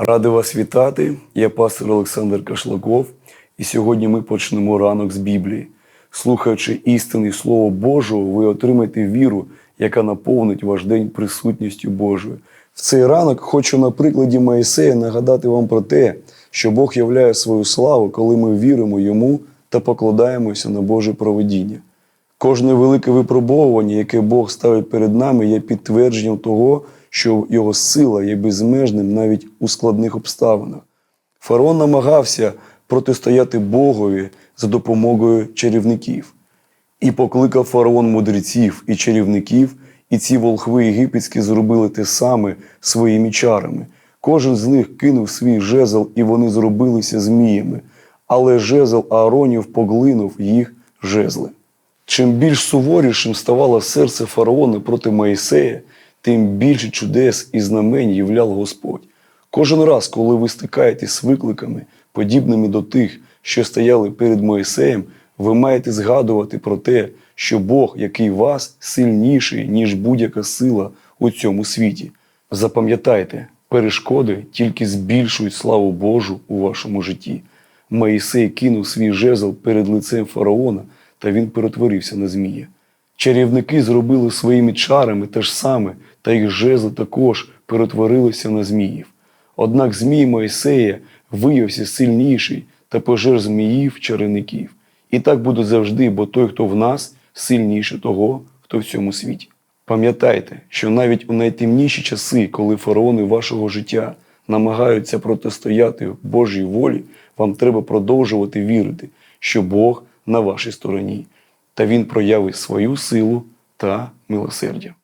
Радий вас вітати. Я пастор Олександр Кашлаков, і сьогодні ми почнемо ранок з Біблії. Слухаючи істини Слово Божого, ви отримаєте віру, яка наповнить ваш день присутністю Божою. В цей ранок хочу на прикладі Моїсея нагадати вам про те, що Бог являє свою славу, коли ми віримо йому та покладаємося на Боже проведіння. Кожне велике випробовування, яке Бог ставить перед нами, є підтвердженням того, що його сила є безмежним навіть у складних обставинах. Фараон намагався протистояти Богові за допомогою чарівників. І покликав фараон мудреців і чарівників, і ці волхви єгипетські зробили те саме своїми чарами. Кожен з них кинув свій жезл, і вони зробилися зміями, але жезл Ааронів поглинув їх жезли. Чим більш суворішим ставало серце фараона проти Моїсея, тим більше чудес і знамень являв Господь. Кожен раз, коли ви стикаєтесь з викликами, подібними до тих, що стояли перед Моїсеєм, ви маєте згадувати про те, що Бог, який вас, сильніший, ніж будь-яка сила у цьому світі. Запам'ятайте, перешкоди тільки збільшують славу Божу у вашому житті. Моїсей кинув свій жезл перед лицем фараона, та він перетворився на змія. Чарівники зробили своїми чарами те ж саме, та їх жезли також перетворилися на зміїв. Однак змій Моїсея виявився сильніший та пожер зміїв чарівників. І так буде завжди, бо той, хто в нас, сильніше того, хто в цьому світі. Пам'ятайте, що навіть у найтемніші часи, коли фараони вашого життя намагаються протистояти Божій волі, вам треба продовжувати вірити, що Бог на вашій стороні, та Він проявить свою силу та милосердя.